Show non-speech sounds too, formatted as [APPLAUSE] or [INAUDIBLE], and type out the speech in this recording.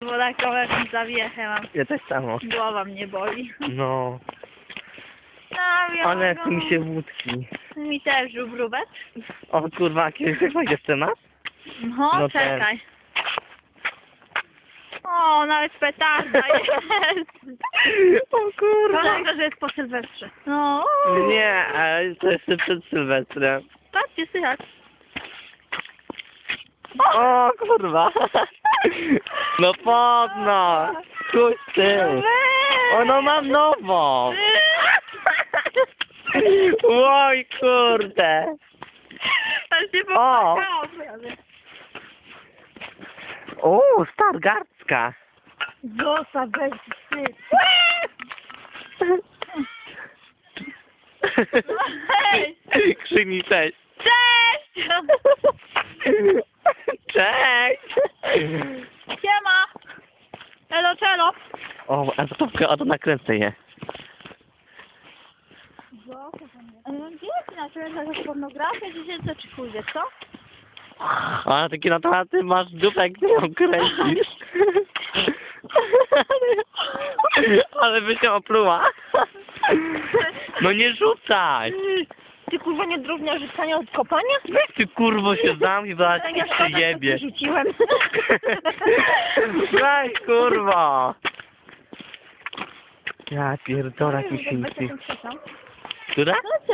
Bo taką jakąś zawiechę mam. Ja tak samo. Głowa mnie boli. No, No, ale tu mi się wódki. Mi też żubrubek. O kurwa, kiedyś jak będzie scena? No, No czekaj. O, nawet petarda [LAUGHS] jest. O kurwa. Szkoda, że jest po Sylwestrze. No. Nie, ale to jeszcze przed Sylwestrem. Patrzcie, słychać. O kurwa. No podno. Chuj z tym. O no mam nową. Oj kurde. O. O, Stargardzka. Gosa bez wstyd. Hej! Krzyni cześć. Cześć! Cześć. Siema! Elo, czelo! O, a to, a to nakręcę je. Ale Gdzie jest na ciebie pornografia dziecięca czy kurde, co? A takie na to, a ty masz dupę, ty ją kręcisz. Ale by się opluła. No nie rzucaj. Ty kurwa nie drobnia rzucania od kopania? Weź ty kurwo się zamknij, ci Ja szkoda, przyjebie. że rzuciłem. [LAUGHS] Weź kurwa. Ja pierdolę, jak mi świnki. Weź taką krzesą. Która? No co